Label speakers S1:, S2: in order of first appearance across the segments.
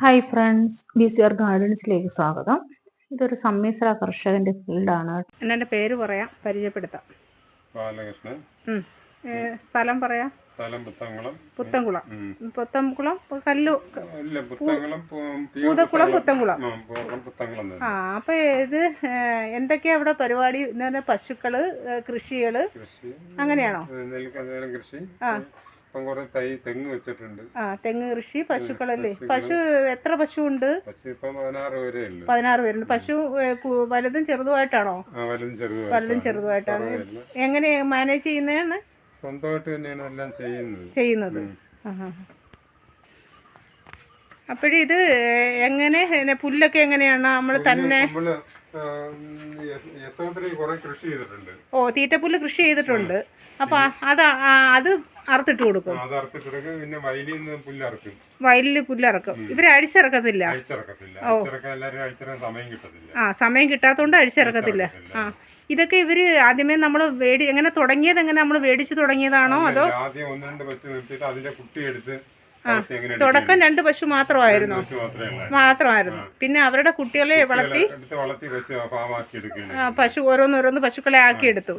S1: Hi friends B C R ഗാർഡൻസിലേക്ക് സ്വാഗതം. ഇതൊരു സമ്മിശ്ര കർഷകന്റെ ഫീൽഡാണ്
S2: എന്നെ പേര് പറയാം പരിചയപ്പെടുത്താം.
S3: ബാലകൃഷ്ണൻ.
S2: സ്ഥലം പറയാം.
S3: സ്ഥലം പുത്തംകുളം
S2: കല്ലു.
S3: പുത്തംകുളം
S2: പൂതക്കുളം
S3: ആ, പുത്തംകുളം
S2: ആ അപ്പോൾ ഇത് എന്തൊക്കെയാ അവിടെ പരിപാടി? എന്ന് പശുക്കൾ കൃഷികൾ.
S3: കൃഷി.
S2: അങ്ങനെയാണോ?
S3: കൃഷി. ഇപ്പം കുറെ തൈ തെങ്ങ് വെച്ചിട്ടുണ്ട്.
S2: ആ തെങ്ങ് കൃഷി പശുക്കളല്ലേ? പശു എത്ര പശു ഉണ്ട്
S3: പക്ഷെ ഇപ്പം പതിനാറ് വരെ ഉള്ളു.
S2: പതിനാറ് പേരുണ്ട് പശു ഏ, കു- വലുതും ചെറുതുമായിട്ടാണോ?
S3: ആ വലുതും ചെറുതും
S2: വലുതും ചെറുതുമായിട്ടാണ്. എങ്ങനെ മാനേജ് ചെയ്യുന്നതാണ്?
S3: സ്വന്തമായിട്ട് തന്നെയാണ് എല്ലാം ചെയ്യുന്നത്.
S2: ചെയ്യുന്നത്. അപ്പോഴിത് ഇത് എങ്ങനെ പിന്നെ പുല്ലൊക്കെ എങ്ങനെയാണ്? നമ്മൾ തന്നെ
S3: നമ്മൾ കുറെ കൃഷി ചെയ്തിട്ടുണ്ട്.
S2: ഓ തീറ്റപ്പുല്ല് കൃഷി ചെയ്തിട്ടുണ്ട്. അപ്പൊ അത് ആ, അത് അറുത്തിട്ട് കൊടുക്കും.
S3: അത് അറുത്തിട്ടെടുക്കും പിന്നെ വയലിൽ നിന്ന് പുല്ലറുക്കും.
S2: വയലിൽ പുല്ലിറക്കും ഇവർ അഴിച്ചിറക്കത്തില്ല.
S3: അഴിച്ചിറക്കത്തില്ല അഴിച്ചിറക്കാൻ എല്ലാവരും അഴിച്ചിറക്കാൻ സമയം കിട്ടത്തില്ല.
S2: ആ സമയം കിട്ടാത്തതുകൊണ്ട് അഴിച്ചിറക്കത്തില്ല. ആ ഇതൊക്കെ ഇവർ ആദ്യമേ നമ്മൾ വേടി എങ്ങനെ തുടങ്ങിയത് എങ്ങനെ നമ്മൾ മേടിച്ച് തുടങ്ങിയതാണോ അതോ
S3: ആദ്യം ഒന്ന് രണ്ട് ബസ് നിർത്തിയിട്ട് അതിന്റെ കുട്ടി എടുത്ത്
S2: തുടക്കം രണ്ട് പശു മാത്രമായിരുന്നു. മാത്രമായിരുന്നു. പിന്നെ അവരുടെ കുട്ടികളെ വളർത്തി പശു ഓരോന്നോരോന്ന് പശുക്കളെ ആക്കിയെടുത്തു.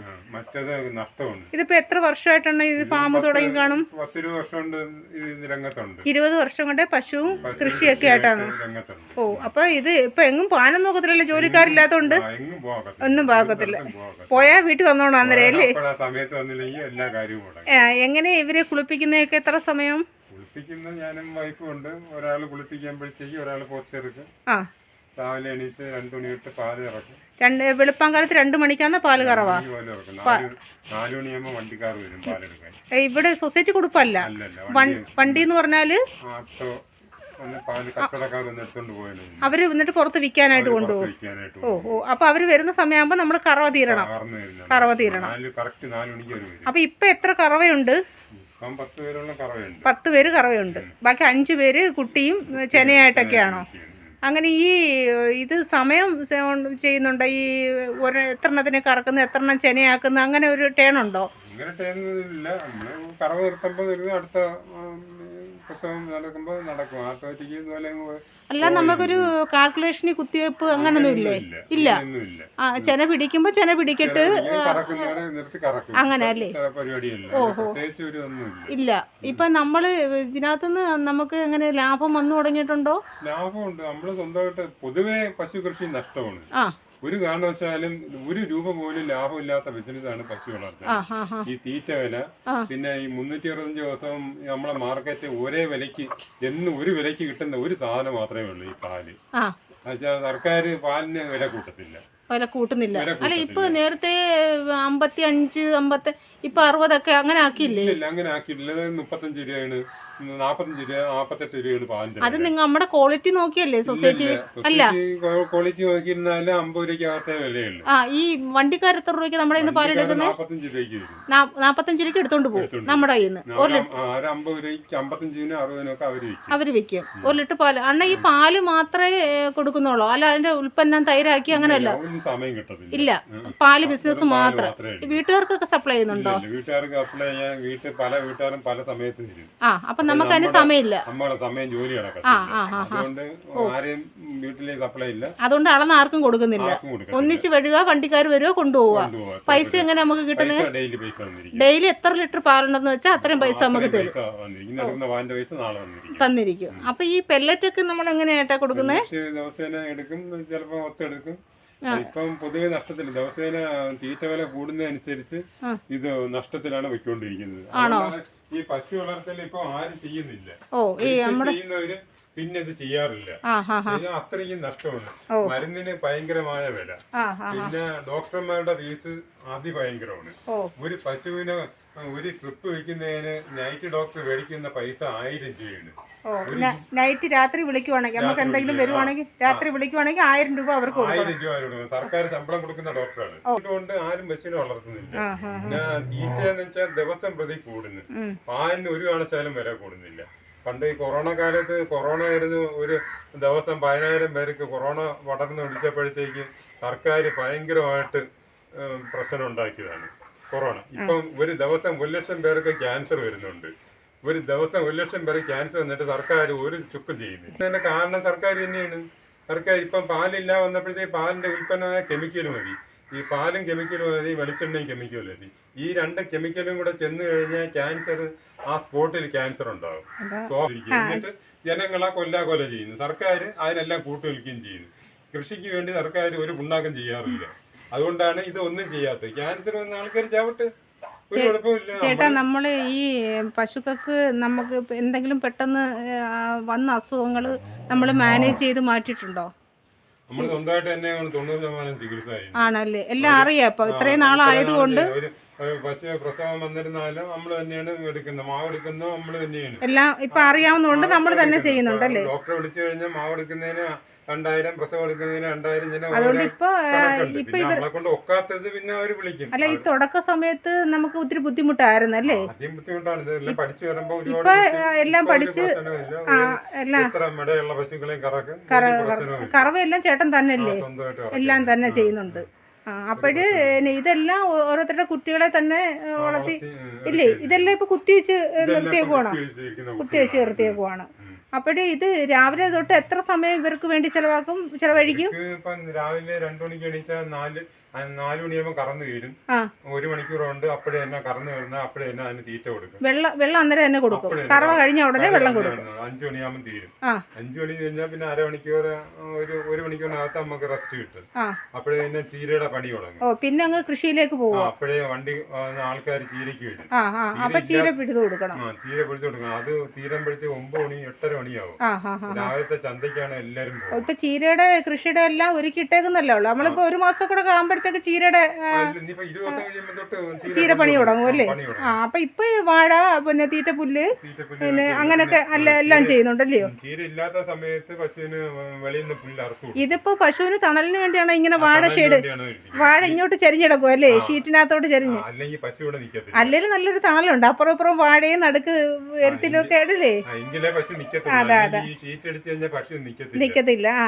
S2: ഇതിപ്പോ എത്ര വർഷമായിട്ടാണ് ഇത് ഫാം തുടങ്ങി കാണും? ഇരുപത് വർഷം കൊണ്ട് പശുവും
S3: പശു
S2: കൃഷിയൊക്കെ ആയിട്ടാണ്. ഓ അപ്പൊ ഇത് ഇപ്പൊ എങ്ങും പാനം നോക്കത്തില്ലല്ലോ ജോലിക്കാരില്ലാത്തോണ്ട്. ഒന്നും പോകത്തില്ല. പോയാ വീട്ടിൽ വന്നോണം അന്നേരം അല്ലേ? എങ്ങനെ ഇവരെ കുളിപ്പിക്കുന്നതൊക്കെ എത്ര സമയം?
S3: കുളിപ്പിക്കുന്ന ഞാനും വൈഫും ഉണ്ട്. ഒരാൾ കുളിപ്പിക്കുമ്പോഴത്തേക്ക് ഒരാൾ
S2: പോച്ചെടുക്കും
S3: രാവിലെ എണീച്ച് രണ്ടു മണിയിട്ട് പാൽ ഇറക്കും
S2: രണ്ട് വെളുപ്പം കാലത്ത് രണ്ടു മണിക്കാന്ന് പാൽ കറവാ ഇവിടെ സൊസൈറ്റി കൊടുപ്പല്ല.
S3: വണ്ടി
S2: എന്ന്
S3: പറഞ്ഞാൽ
S2: അവർ എന്നിട്ട് പുറത്ത് വിൽക്കാനായിട്ട് കൊണ്ടുപോകും. ഓ ഓ അപ്പൊ അവർ വരുന്ന സമയമാകുമ്പോ നമ്മൾ കറവ തീരണം. കറവ തീരണം. അപ്പൊ ഇപ്പൊ എത്ര കറവയുണ്ട്?
S3: പത്ത്
S2: പേര് കറവയുണ്ട്. ബാക്കി അഞ്ച് പേര് കുട്ടിയും ചെനയായിട്ടൊക്കെയാണോ? അങ്ങനെ ഈ ഇത് സമയം ചെയ്യുന്നുണ്ട്? ഈ ഒരു എത്ര എണ്ണത്തിന് കറക്കുന്ന എത്ര എണ്ണം ചെനയാക്കുന്ന അങ്ങനെ ഒരു ടേൺ ഉണ്ടോ
S3: അങ്ങനെ ടേൺ ഇല്ല കറവ് നിർത്തുമ്പോൾ അടുത്ത
S2: അല്ല നമുക്കൊരു കാൽക്കുലേഷന് കുത്തിവെപ്പ് അങ്ങനൊന്നും ഇല്ലേ
S3: ഇല്ല.
S2: ആ ചെന പിടിക്കുമ്പോ ചെന പിടിക്കട്ട് അങ്ങനെ അല്ലേ? ഓഹോ. ഇല്ല. ഇപ്പൊ നമ്മൾ ഇതിനകത്തുനിന്ന് നമുക്ക് എങ്ങനെ ലാഭം വന്നു തുടങ്ങിയിട്ടുണ്ടോ?
S3: ലാഭമുണ്ട്. നമ്മൾ സ്വന്തമായിട്ട് പൊതുവേ പശു കൃഷി നഷ്ടമാണ്.
S2: ആ.
S3: ഒരു കാരണവശാലും ഒരു രൂപ പോലും ലാഭമില്ലാത്ത ബിസിനസ്സാണ് പശു വളർത്തൽ. ഈ തീറ്റ വില പിന്നെ ഈ മുന്നൂറ്റി അറുപത്തഞ്ച് ദിവസം നമ്മളെ മാർക്കറ്റ് ഒരേ വിലയ്ക്ക് എന്നും ഒരു വിലയ്ക്ക് കിട്ടുന്ന ഒരു സാധനം മാത്രമേ ഉള്ളൂ ഈ
S2: പാൽ.
S3: എന്നുവെച്ചാൽ സർക്കാർ പാലിന് വില കൂട്ടത്തില്ല.
S2: വില കൂട്ടുന്നില്ല. അല്ല ഇപ്പൊ. നേരത്തെ അമ്പത്തി അഞ്ച് അമ്പത്തി ഇപ്പൊ അറുപതൊക്കെ അങ്ങനെ ആക്കിയില്ലേ?
S3: അങ്ങനെ ആക്കിയില്ല മുപ്പത്തഞ്ച് രൂപയാണ്. നാപ്പത്തഞ്ച് രൂപ നാപ്പത്തെട്ട് രൂപയാണ് പാലിന്റെ
S2: അത് നിങ്ങൾ നമ്മുടെ ക്വാളിറ്റി നോക്കിയല്ലേ സൊസൈറ്റി അല്ല.
S3: ക്വാളിറ്റി നോക്കിയിരുന്നാലും അമ്പത് രൂപയ്ക്ക് വിലയുള്ളൂ.
S2: ആ ഈ വണ്ടിക്കാർ എത്ര രൂപയ്ക്ക് നമ്മുടെ ഇന്ന് പാലെടുക്കുന്നത്
S3: നാപ്പത്തഞ്ച് രൂപയ്ക്ക്
S2: എടുത്തോണ്ട് പോകും നമ്മുടെ കയ്യിൽ നിന്ന് ഒരു
S3: ഒരു അമ്പത് രൂപയ്ക്ക് അമ്പത്തഞ്ചിനും അറുപതിനും ഒക്കെ അവർ വിൽക്കും.
S2: ഒരു ലിറ്റർ പാൽ. അണ്ണ ഈ പാൽ മാത്രമേ കൊടുക്കുന്നുള്ളൂ? അല്ല അതിന്റെ ഉൽപ്പന്നം തൈരാക്കി അങ്ങനെയല്ല.
S3: സമയം കിട്ടത്തില്ല.
S2: ഇല്ല. പാൽ ബിസിനസ് മാത്രം. വീട്ടുകാർക്കൊക്കെ സപ്ലൈ ചെയ്യുന്നുണ്ടോ?
S3: വീട്ടുകാർക്ക് അപ്ലൈ ചെയ്യാൻ വീട്ടിൽ പല വീട്ടുകാരും പല സമയത്ത് വരും.
S2: ആ അപ്പൊ നമുക്ക് അതിന് സമയമില്ല.
S3: നമ്മളെ സമയം ജോലി. അതുകൊണ്ട് ആരെയും വീട്ടിലെ സപ്ലൈ ഇല്ല.
S2: അതുകൊണ്ട് അളന്ന് ആർക്കും കൊടുക്കുന്നില്ല. ഒന്നിച്ച് വഴുക വണ്ടിക്കാർ വരുവോ കൊണ്ടുപോവുക.
S3: കൊണ്ടുപോവാ.
S2: പൈസ എങ്ങനെ നമുക്ക് കിട്ടുന്നത്?
S3: ഡെയിലി പൈസ
S2: ഡെയിലി എത്ര ലിറ്റർ പാലുണ്ടെന്ന് വെച്ചാൽ അത്രയും പൈസ നമുക്ക് തരും. തന്നിരിക്കും. അപ്പൊ ഈ പെല്ലറ്റ് ഒക്കെ നമ്മൾ എങ്ങനെയായിട്ടാ കൊടുക്കുന്നത്
S3: ദിവസേന എടുക്കും. ചിലപ്പോ ഒത്തെടുക്കും. ഇപ്പം പൊതുവെ നഷ്ടത്തിൽ ദിവസേന തീറ്റ വില കൂടുന്നതനുസരിച്ച്. ഇത് നഷ്ടത്തിലാണ് വെച്ചുകൊണ്ടിരിക്കുന്നത്? ഈ പശു വളർത്തൽ ഇപ്പൊ ആരും ചെയ്യുന്നില്ല
S2: ഓ ഈ നമ്മുടെ
S3: ചെയ്യുന്നവര് പിന്നെ ഇത് ചെയ്യാറില്ല അത്രയും നഷ്ടമാണ്. മരുന്നിന് ഭയങ്കരമായ വില. പിന്നെ ഡോക്ടർമാരുടെ ഫീസ് അതിഭയങ്കരമാണ്. ഒരു പശുവിന് ഒരു ട്രിപ്പ് വെക്കുന്നതിന് നൈറ്റ് ഡോക്ടർ മേടിക്കുന്ന പൈസ ആയിരം രൂപയാണ്.
S2: നൈറ്റ് രാത്രി വിളിക്കുവാണെങ്കിൽ നമുക്ക് എന്തെങ്കിലും. വരുവാണെങ്കിൽ രാത്രി വിളിക്കുവാണെങ്കിൽ ആയിരം രൂപ അവർക്ക്
S3: ആയിരം രൂപ അവരോട് സർക്കാർ ശമ്പളം കൊടുക്കുന്ന ഡോക്ടറാണ്. അതുകൊണ്ട് ആരും പശുവിനെ വളർത്തുന്നില്ല. തീറ്റ എന്ന് വെച്ചാൽ ദിവസം പ്രതി കൂടുന്നു. പാലിന് ഒരു കാണിച്ചാലും വില കൂടുന്നില്ല. പണ്ട് ഈ കൊറോണ കാലത്ത് കൊറോണ ആയിരുന്നു ഒരു ദിവസം പതിനായിരം പേർക്ക് കൊറോണ പടർന്ന് പിടിച്ചപ്പോഴത്തേക്ക് സർക്കാർ ഭയങ്കരമായിട്ട് പ്രശ്നം ഉണ്ടാക്കിയതാണ് കൊറോണ. ഇപ്പം ഒരു ദിവസം ഒരു ലക്ഷം പേർക്ക് ക്യാൻസർ വരുന്നുണ്ട്. ഒരു ദിവസം ഒരു ലക്ഷം പേര് ക്യാൻസർ വന്നിട്ട് സർക്കാർ ഒരു ചുക്ക് ചെയ്യുന്നു ഇതിന്റെ കാരണം സർക്കാർ തന്നെയാണ്. സർക്കാർ ഇപ്പം പാലില്ല വന്നപ്പോഴത്തേക്ക് പാലിന്റെ ഉൽപ്പന്നമായ കെമിക്കൽ മതി. ഈ പാലും കെമിക്കലും മതി വെളിച്ചെണ്ണയും കെമിക്കലും മതി ഈ രണ്ട് കെമിക്കലും കൂടെ ചെന്ന് കഴിഞ്ഞാൽ ക്യാൻസർ ആ സ്പോട്ടിൽ ക്യാൻസർ ഉണ്ടാകും എന്നിട്ട് ജനങ്ങളെ കൊല്ലാ കൊല ചെയ്യുന്നു. സർക്കാർ അതിനെല്ലാം കൂട്ടുനിൽക്കുകയും ചെയ്യുന്നു. കൃഷിക്ക് വേണ്ടി സർക്കാർ ഒരു ഉണ്ടാക്കം ചെയ്യാറില്ല. അതുകൊണ്ടാണ് ഇത് ഒന്നും ചെയ്യാത്തത്. ക്യാൻസർ വന്ന ആൾക്കാർ ചാവട്ടെ
S2: ചേട്ടാ നമ്മൾ ഈ പശുക്കൾക്ക് നമുക്ക് എന്തെങ്കിലും പെട്ടെന്ന് വന്ന അസുഖങ്ങൾ നമ്മൾ മാനേജ് ചെയ്ത് മാറ്റിയിട്ടുണ്ടോ?
S3: നമ്മൾ സ്വന്തമായിട്ട് തന്നെ തൊണ്ണൂറ് ശതമാനം ചികിത്സ
S2: ആണല്ലേ? എല്ലാം അറിയാം. ഇപ്പൊ ഇത്രയും നാളായതുകൊണ്ട്
S3: ഒരു പ്രസവം വന്നിരുന്നാലും നമ്മൾ തന്നെയാണ് എടുക്കുന്നത്. മാവ് എടുക്കുന്നത് നമ്മൾ തന്നെയാണ്.
S2: എല്ലാം ഇപ്പൊ അറിയാവുന്നതുകൊണ്ട് നമ്മൾ തന്നെ ചെയ്യുന്നുണ്ടല്ലേ
S3: ഡോക്ടറെ വിളിച്ചു കഴിഞ്ഞാൽ മാവ് എടുക്കുന്നതിന് രണ്ടായിരം പ്രസവം എടുക്കുന്നതിന് രണ്ടായിരം
S2: അതുകൊണ്ട് ഇപ്പൊ ഇപ്പൊ ഇവർ
S3: കൊണ്ട് ഒക്കാത്തത് പിന്നെ അവർ വിളിക്കും.
S2: അല്ല ഈ തുടക്ക സമയത്ത് നമുക്ക് ഒത്തിരി ബുദ്ധിമുട്ടായിരുന്നു അല്ലേ?
S3: ആദ്യം ബുദ്ധിമുട്ടാണ്. ഇതെല്ലാം പഠിച്ചു വരുമ്പോ
S2: ഇപ്പൊ, എല്ലാം പഠിച്ച്
S3: മെടയുള്ള പശുക്കളെയും
S2: ചേട്ടൻ
S3: തന്നെ അല്ലേ
S2: എല്ലാം തന്നെ ചെയ്യുന്നുണ്ട്. അപ്പോഴ് ഇതെല്ലാം ഓരോരുത്തരുടെ കുട്ടികളെ തന്നെ വളർത്തി ഇല്ലേ? ഇതെല്ലാം ഇപ്പൊ കുത്തിവെച്ച് നിർത്തിയേക്കുവാണോ. കുത്തിവെച്ച്. നിർത്തിയേക്കുവാണ്. അപ്പോഴേ ഇത് രാവിലെ തൊട്ട് എത്ര സമയം ഇവർക്ക് വേണ്ടി ചെലവാക്കും ചെലവഴിക്കും?
S3: ഇപ്പം രാവിലെ രണ്ടു മണിക്ക് എണീച്ചാൽ നാല് നാലു മണിയാകുമ്പോൾ കറന്നു കയറും. ഒരു മണിക്കൂർ കൊണ്ട് അപ്പോഴേ തന്നെ കറന്നു വരുന്ന അപ്പോഴേ തന്നെ അതിന് തീറ്റ കൊടുക്കും.
S2: വെള്ളം വെള്ളം അന്നേരം തന്നെ കൊടുക്കും. കറവ കഴിഞ്ഞ ഉടനെ വെള്ളം കൊടുക്കും.
S3: അഞ്ചു മണിയാകുമ്പോൾ തീരും. അഞ്ചു മണി കഴിഞ്ഞാൽ പിന്നെ അരമണിക്കൂർ ഒരു ഒരു മണിക്കൂറിനകത്ത് നമുക്ക് റെസ്റ്റ് കിട്ടും. അപ്പോഴേ തന്നെ ചീരയുടെ പണി തുടങ്ങും.
S2: ഓ പിന്നെ അങ്ങ് കൃഷിയിലേക്ക് പോകും
S3: അപ്പോഴേ വണ്ടി ആൾക്കാർ ചീരയ്ക്ക് വരും.
S2: അപ്പൊ
S3: ചീര
S2: പിടിച്ചു കൊടുക്കണം.
S3: ചീര പിടിച്ചു കൊടുക്കണം. അത് തീരുമ്പോഴത്തേക്ക് ഒമ്പത് മണി എട്ടര മണിയാവും രാവിലത്തെ ചന്തയ്ക്കാണ് എല്ലാരും
S2: ഇപ്പൊ ചീരയുടെ കൃഷിയുടെ എല്ലാം ഒരുക്കിയിട്ടേക്കുന്നല്ലേ ഉള്ളു. നമ്മളിപ്പോ ഒരു മാസം കൂടെ ആകുമ്പോഴത്തേക്ക് ചീരയുടെ ചീര പണി തുടങ്ങും അല്ലേ? ആ അപ്പൊ ഇപ്പൊ വാഴ പിന്നെ തീറ്റ പുല്ല് പിന്നെ അങ്ങനൊക്കെ അല്ല എല്ലാം ചെയ്യുന്നുണ്ടല്ലയോ?
S3: ഉം, ചീര ഇല്ലാത്ത സമയത്ത് പശുവിന് വെളിയിൽ നിന്ന് പുല്ല് അറുത്തു
S2: ഇതിപ്പോ പശുവിന് തണലിന് വേണ്ടിയാണ് ഇങ്ങനെ വാഴ ഷെയ്ഡ് വാഴ ഇങ്ങോട്ട് ചെരിഞ്ഞെടുക്കും അല്ലേ? ഷീറ്റിനകത്തോട്ട് ചെരിഞ്ഞു.
S3: അല്ലെങ്കിൽ പശു ഇവിടെ
S2: അല്ലെങ്കിൽ നല്ലൊരു തണലുണ്ട്. അപ്പുറം ഇപ്പുറം വാഴയും നടുക്ക് ഉയരത്തിലും ഒക്കെ ആയിടല്ലേ
S3: ആ, എങ്കിലേ പശു നിക്കത്തുള്ളൂ നിക്കത്തില്ല.
S2: ആ.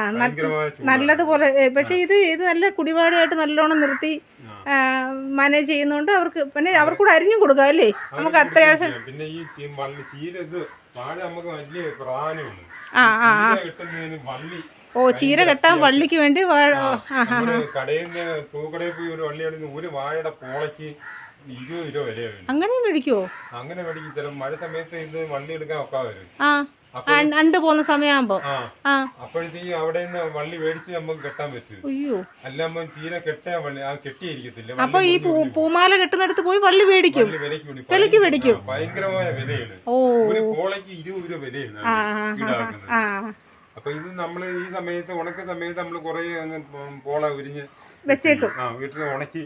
S2: നല്ലതുപോലെ പക്ഷെ ഇത് ഇത് നല്ല കുടിപാടായിട്ട് നല്ലോണം നിർത്തി മാനേജ് ചെയ്യുന്നോണ്ട് അവർക്ക് പിന്നെ അവർക്കൂടെ അരിഞ്ഞു കൊടുക്കാം അല്ലേ? നമുക്ക് അത്യാവശ്യം.
S3: പിന്നെ ഈ
S2: ആ ഓ ചീര കെട്ടാൻ വള്ളിക്ക് വേണ്ടി അങ്ങനെ മേടിക്കുവോ?
S3: അങ്ങനെ മേടിക്കും. മഴ സമയത്ത് ഇത് വള്ളി എടുക്കാൻ ഒക്കാതെ വരും.
S2: അണ്ട് പോകുന്ന സമയമാകുമ്പോ.
S3: അപ്പോഴത്തേക്ക് അവിടെ നിന്ന് വള്ളി മേടിച്ച് നമുക്ക് കെട്ടാൻ പറ്റും
S2: അയ്യോ.
S3: അല്ലാമ്പോ ചീര കെട്ടാൻ വള്ളി ആ കെട്ടിയിരിക്കത്തില്ല.
S2: അപ്പൊ ഈ പൂമാല കെട്ടുന്നിടത്ത് പോയി വള്ളി മേടിക്കും.
S3: വിലക്ക്
S2: മേടിക്കും.
S3: ഭയങ്കരമായ വിലയാണ്. ഒരു പോളയ്ക്ക് ഇരുപത് രൂപ വിലയാണ് ഈടാക്കുന്നത്. അപ്പൊ ഇത് നമ്മൾ ഈ സമയത്ത് ഉണക്ക സമയത്ത് നമ്മൾ കുറെ പോള ഉരിഞ്ഞ്
S2: വെച്ചേക്കും.
S3: വീട്ടിൽ ഉണക്കി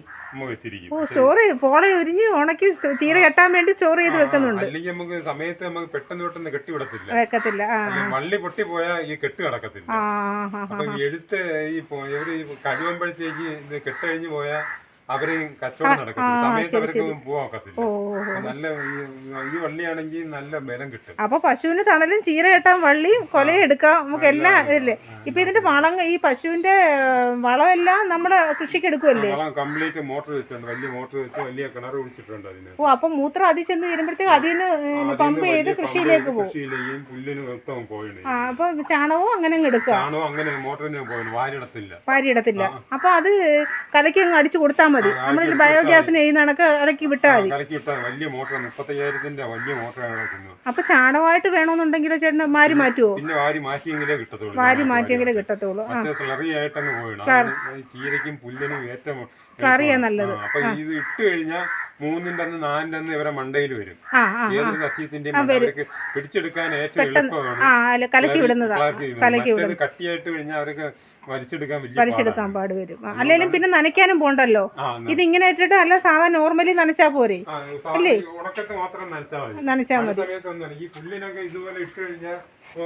S3: വെച്ചിരിക്കും.
S2: ഓ സ്റ്റോർ പോളെ ഉരിഞ്ഞ് ഉണക്കി ചീര കെട്ടാൻ വേണ്ടി സ്റ്റോർ ചെയ്ത് വെക്കുന്നുണ്ട്.
S3: അല്ലെങ്കിൽ നമുക്ക് സമയത്ത് നമുക്ക് പെട്ടെന്ന് പെട്ടെന്ന് കെട്ടിവിടത്തില്ല
S2: വെക്കത്തില്ല ആ.
S3: പൊട്ടി പോയാൽ ഈ കെട്ട് കിടക്കത്തില്ല. അപ്പൊ എഴുത്ത് ഈ കഴിയുമ്പോഴത്തേക്ക് ഇത് കെട്ടഴിഞ്ഞു പോയാൽ അവർ കച്ചവടം നടക്കത്തില്ല.
S2: ആ,
S3: സമയത്ത് അവർക്ക്. ഒക്കത്തില്ല. നല്ല ഈ- ഈ വള്ളിയാണെങ്കിൽ നല്ല ബലം കിട്ടും.
S2: അപ്പൊ പശുവിന് തണലും ചീര കെട്ടാൻ വള്ളിയും കൊലയും എടുക്കാം. നമുക്ക് എല്ലാം ഇല്ലേ? ഇപ്പൊ ഇതിന്റെ വളം ഈ പശുവിന്റെ വളമെല്ലാം നമ്മുടെ കൃഷിക്ക് എടുക്കുമല്ലേ
S3: കംപ്ലീറ്റ് മോട്ടർ വെച്ചിട്ടുണ്ട്. വലിയ മോട്ടർ വെച്ച് വലിയ കിണർ കുടിച്ചിട്ടുണ്ട് അതിന്.
S2: ഓ അപ്പൊ മൂത്രം അതിൽ ചെന്ന് വരുമ്പോഴത്തേക്ക് അതിൽ നിന്ന് പമ്പ് ചെയ്ത് കൃഷിയിലേക്ക് പോകും.
S3: പുല്ലിന് മൊത്തം പോയിണ്.
S2: ആ അപ്പൊ ചാണകവും അങ്ങനെ എടുക്കാം. എടുക്കുക
S3: ചാണകം അങ്ങനെ മോട്ടറിന് പോയി വാരിടത്തില്ല.
S2: പാരിയിടത്തില്ല
S3: ആ.
S2: അപ്പൊ അത് കലക്കി അങ്ങ് അടിച്ചു കൊടുത്താൽ മതി.
S3: നമ്മളൊരു
S2: ബയോഗ്യാസിന് ചെയ്യുന്ന കണക്ക് ഇടയ്ക്ക് വിട്ടാൽ മതി.
S3: കലക്കി വലിയ മോട്ടർ മുപ്പത്തയ്യായിരത്തിന്റെ വലിയ മോട്ടറാണ് കിട്ടുന്നത്
S2: അപ്പൊ ചാണകമായിട്ട് വേണമെന്നുണ്ടെങ്കിലോ ചേട്ടൻ മാരി മാറ്റുമോ
S3: പിന്നെ വാരി മാറ്റിയെങ്കിലേ കിട്ടത്തുള്ളൂ.
S2: വാരി മാറ്റിയെങ്കിലേ. കിട്ടത്തുള്ളൂ. ആ.
S3: സ്ലറി ആയിട്ടങ്ങ് ചീരയ്ക്കും പുല്ലിനും ഏറ്റവും
S2: സ്ലറിയാ. നല്ലത്.
S3: അപ്പൊ ഇത് ഇട്ട് കഴിഞ്ഞാൽ മൂന്നിന്റെ അന്ന് നാലിന്റെ അന്ന് ഇവരെ മണ്ടയിൽ വരും. ഏതൊരു സസ്യത്തിന്റെയും. അവർക്ക് പിടിച്ചെടുക്കാൻ ഏറ്റവും എളുപ്പമാണ്.
S2: കലക്കി
S3: കട്ടിയായിട്ട് കഴിഞ്ഞാൽ അവർക്ക് വലിച്ചെടുക്കാൻ
S2: പാടുവരും
S3: അല്ലെങ്കിലും
S2: പാട് വരും. ആ, പിന്നെ നനയ്ക്കാനും പോണ്ടല്ലോ. ഇത് ഇങ്ങനെ ഇട്ടിട്ട് അല്ല സാധാ നോർമലി നനച്ചാ പോരെ. അല്ലേ?
S3: നനച്ചാൽ മതി. ഈ പുല്ലിനൊക്കെ ഇതുപോലെ ഇട്ട് കഴിഞ്ഞാൽ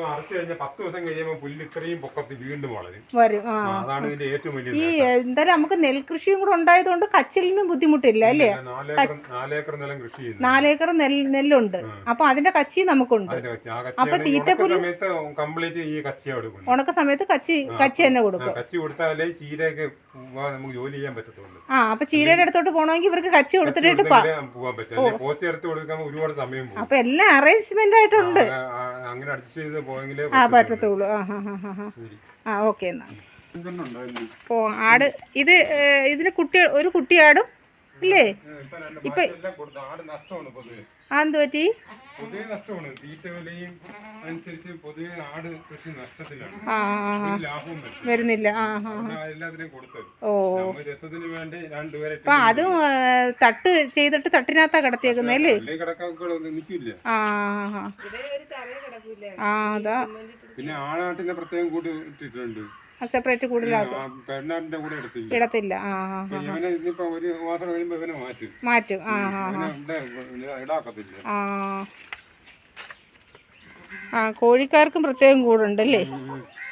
S3: അറുത്ത് കഴിഞ്ഞ പത്ത് ദിവസം കഴിയുമ്പോൾ പുല്ല് ഇത്രയും വീണ്ടും വളരും.
S2: വരും. ആ.
S3: അതാണ് ഇതിന്റെ ഏറ്റവും വലിയ
S2: ഈ എന്തായാലും നമുക്ക് നെൽകൃഷിയും കൂടെ ഉണ്ടായതുകൊണ്ട് കച്ചിലിനും ബുദ്ധിമുട്ടില്ല അല്ലേ?
S3: നാലേക്കർ നാലേക്കർ നിലം കൃഷി ചെയ്യുന്നു
S2: നാലേക്കർ നെൽ നെല്ലുണ്ട്. അപ്പൊ അതിന്റെ കച്ചി നമുക്കുണ്ട്.
S3: അതിന്റെ കച്ചി ആ
S2: അപ്പൊ തീറ്റപ്പുല്ല്
S3: സമയത്ത് കംപ്ലീറ്റ് ഈ കച്ചിയാ കൊടുക്കുന്നത്
S2: ഉണക്ക സമയത്ത് കച്ചി കച്ചി തന്നെ കൊടുക്കും.
S3: കച്ചി കൊടുത്താലേ ചീരയൊക്കെ പോവാൻ നമുക്ക് ജോലി ചെയ്യാൻ പറ്റത്തുള്ളൂ.
S2: ആ അപ്പൊ ചീരയുടെ അടുത്തോട്ട് പോകണമെങ്കിൽ ഇവർക്ക് കച്ചി കൊടുത്തിട്ട്
S3: പോകാൻ പറ്റും? കൊടുക്കാൻ ഒരുപാട് സമയം പോകും
S2: അപ്പൊ എല്ലാം അറേഞ്ച്മെന്റ് ആയിട്ടുണ്ട്.
S3: അങ്ങനെ അഡ്ജസ്റ്റ് ചെയ്ത്
S2: ആ
S3: പറ്റത്തുള്ളൂ.
S2: ആ ഹാ ഹാ ഹാ ഹാ. ആ ഓക്കെ എന്നാ.
S3: ഇതൊന്നും ഉണ്ടായില്ല.
S2: ഓ ആട് ഇത് ഇതിന് കുട്ടി ഒരു കുട്ടിയാടും ഇല്ലേ?
S3: ഇപ്പൊ ആട് പൊതുവെ
S2: പറ്റി
S3: പൊതുവെ നഷ്ടമാണ്. തീറ്റ വിലയും അനുസരിച്ച് പൊതുവെ ആട് കൃഷി നഷ്ടത്തിലാണ്. ലാഭവും
S2: വരുന്നില്ല.
S3: എല്ലാത്തിനെയും കൊടുത്തത്.
S2: ഓ.
S3: രസത്തിന് വേണ്ടി രണ്ടുപേരെ
S2: അപ്പൊ അതും തട്ട് ചെയ്തിട്ട് തട്ടിനകത്താ കിടത്തിയേക്കുന്നേ അല്ലേ?
S3: നിൽക്കില്ല.
S2: ആ അതാ.
S3: പിന്നെ ആണാട്ടിന്റെ പ്രത്യേകം കൂട്ടി ഇട്ടിട്ടുണ്ട്.
S2: സെപ്പറേറ്റ് കൂടുതലാക്കും. ഇടത്തില്ല. ആ
S3: മാറ്റും.
S2: ആ ആ ആ കോഴിക്കാർക്കും പ്രത്യേകം കൂടുണ്ടല്ലേ?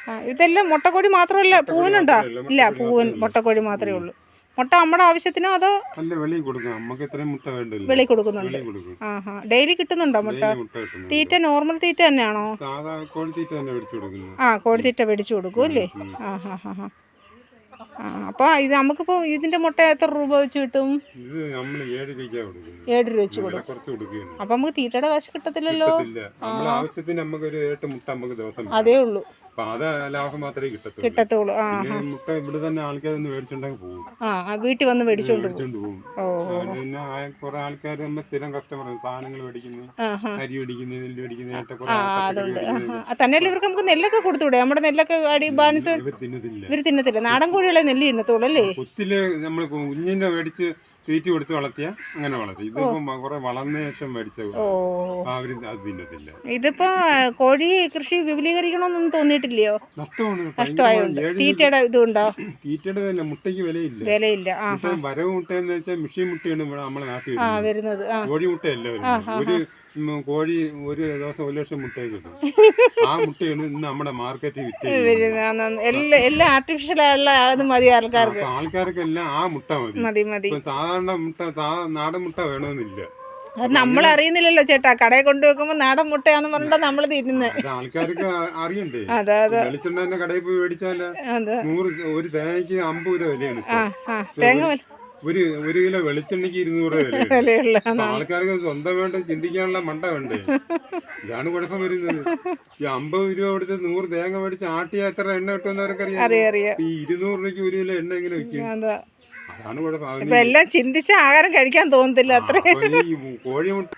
S2: ആ ഇതെല്ലാം മുട്ടക്കോഴി മാത്രമല്ല പൂവനുണ്ടോ? ഇല്ല പൂവൻ മുട്ടക്കോഴി മാത്രമേ ഉള്ളൂ. മുട്ട നമ്മുടെ ആവശ്യത്തിനോ അതോ
S3: വെളിയിൽ കൊടുക്കാം. നമുക്ക് ഇത്രയും മുട്ട വേണ്ടല്ലോ.
S2: കൊടുക്കുന്നുണ്ട്. ആഹാ. ഡെയിലി കിട്ടുന്നുണ്ടോ മുട്ട. തീറ്റ നോർമൽ തീറ്റ തന്നെയാണോ?
S3: സാധാ കോഴിത്തീറ്റ തന്നെ മേടിച്ചു കൊടുക്കുന്നു
S2: ആ കോഴിത്തീറ്റ മേടിച്ചു കൊടുക്കും അല്ലേ. ആ ഹാ ഹാ ഹാ. ആ അപ്പോൾ ഇത് നമുക്കിപ്പോൾ ഇതിന്റെ മുട്ട എത്ര രൂപ വെച്ച് കിട്ടും?
S3: ഏഴ്
S2: രൂപ വെച്ച് കൊടുക്കും. അപ്പൊ നമുക്ക് തീറ്റയുടെ കാശ് കിട്ടത്തില്ലല്ലോ. അതേ ഉള്ളൂ.
S3: അത് ലാഭം മാത്രമേ കിട്ടത്തുള്ളൂ.
S2: കിട്ടത്തുള്ളൂ. ആ
S3: പിന്നെ മുട്ട ഇവിടെ തന്നെ മേടിച്ചുണ്ടെങ്കിൽ പോകും
S2: ആ ആ, വീട്ടിൽ വന്ന് മേടിച്ചോണ്ട് പോകും.
S3: മേടിച്ചോണ്ട് പോകും.
S2: ഓ
S3: പിന്നെ കുറെ ആൾക്കാർ നമ്മൾ സ്ഥിരം കസ്റ്റമർ സാധനങ്ങൾ മേടിക്കുന്നത്
S2: ആ ഹാ
S3: അരി മേടിക്കുന്നത് നെല്ല് മേടിക്കുന്നത് കുറെ
S2: ആ
S3: പച്ചക്കറി
S2: അതുണ്ട്.
S3: മേടിക്കുന്നത്.
S2: ആ തന്നെയല്ല ഇവർക്ക് നമുക്ക് നെല്ലൊക്കെ കൊടുത്തൂടെ നമ്മുടെ നെല്ലൊക്കെ അടി ബാലൻസ്
S3: ഇവർ തിന്നത്തില്ല.
S2: ഇവർ തിന്നത്തില്ല. നാടൻ കോഴികളെ നെല്ല് തിന്നത്തുള്ളൂ അല്ലേ?
S3: കൊച്ചിൽ നമ്മൾ കുഞ്ഞിന്റെ മേടിച്ച് തീറ്റി കൊടുത്ത് വളർത്തിയ അങ്ങനെ വളരും ഇതിപ്പോ കുറെ വളർന്ന ശേഷം മേടിച്ച അവർ അത് തിന്നത്തില്ല.
S2: ഇതിപ്പോ കോഴി കൃഷി വിപുലീകരിക്കണമെന്നൊന്നും തോന്നിയിട്ടില്ലയോ?
S3: നഷ്ടമാണ്.
S2: തീറ്റയുടെ ഇതുണ്ടോ?
S3: തീറ്റയുടെ വില മുട്ടയ്ക്ക് വിലയില്ല.
S2: വിലയില്ല.
S3: വരവ് മുട്ട എന്ന് വെച്ചാൽ മിഷീൻ മുട്ടയാണ് നമ്മളെ നാട്ടിൽ വരുന്നത്. കോഴി മുട്ടയല്ല ഒരു കോഴി ഒരു ദിവസം ഒരു ലക്ഷം മുട്ടയൊക്കെ കിട്ടും. ആ മുട്ടയാണ് ഇന്ന് നമ്മുടെ മാർക്കറ്റിൽ വിറ്റ്
S2: എല്ലാം ആർട്ടിഫിഷ്യൽ ആയുള്ള അത് മതി ആൾക്കാർക്ക്.
S3: എല്ലാം ആ മുട്ട മതി.
S2: മതി മതി.
S3: ഇപ്പൊ സാധാരണ മുട്ട നാടൻ മുട്ട വേണമെന്നില്ല.
S2: അത് നമ്മൾ അറിയുന്നില്ലല്ലോ ചേട്ടാ. കടയിൽ കൊണ്ടുവെക്കുമ്പോ നാടൻ മുട്ടയാന്ന് പറഞ്ഞിട്ടാ നമ്മൾ തിന്നുന്നത്
S3: ആൾക്കാർക്ക് അറിയണ്ടേ?
S2: അതെ അതെ.
S3: വെളിച്ചെണ്ണ തന്നെ കടയിൽ പോയി മേടിച്ചാൽ നൂറ് ഒരു തേങ്ങയ്ക്ക് അമ്പത് രൂപ വിലയാണ്
S2: തേങ്ങ
S3: ഒരു ഒരു കിലോ വെളിച്ചെണ്ണയ്ക്ക് ഇരുന്നൂറ്
S2: വിലയുള്ള
S3: ആൾക്കാർക്ക് സ്വന്തം വേണ്ട ചിന്തിക്കാനുള്ള മണ്ട വേണ്ടേ? ഇതാണ് കുഴപ്പം വരുന്നത്. ഈ അമ്പത് രൂപ കൊടുത്ത് നൂറ് തേങ്ങ മേടിച്ച് ആട്ടിയ എത്ര എണ്ണ കിട്ടുമെന്നവർക്ക് അറിയാം
S2: അറിയാം അറിയാം.
S3: ഈ ഇരുന്നൂറ് രൂപയ്ക്ക് ഒരു കിലോ എണ്ണ എങ്ങനെ വെക്കും? അതാണ് കുഴപ്പം
S2: ഇപ്പൊ എല്ലാം ചിന്തിച്ച ആഹാരം കഴിക്കാൻ
S3: തോന്നുന്നില്ല
S2: അത്രേ.
S3: കോഴിമുട്ട കോഴി മുട്ട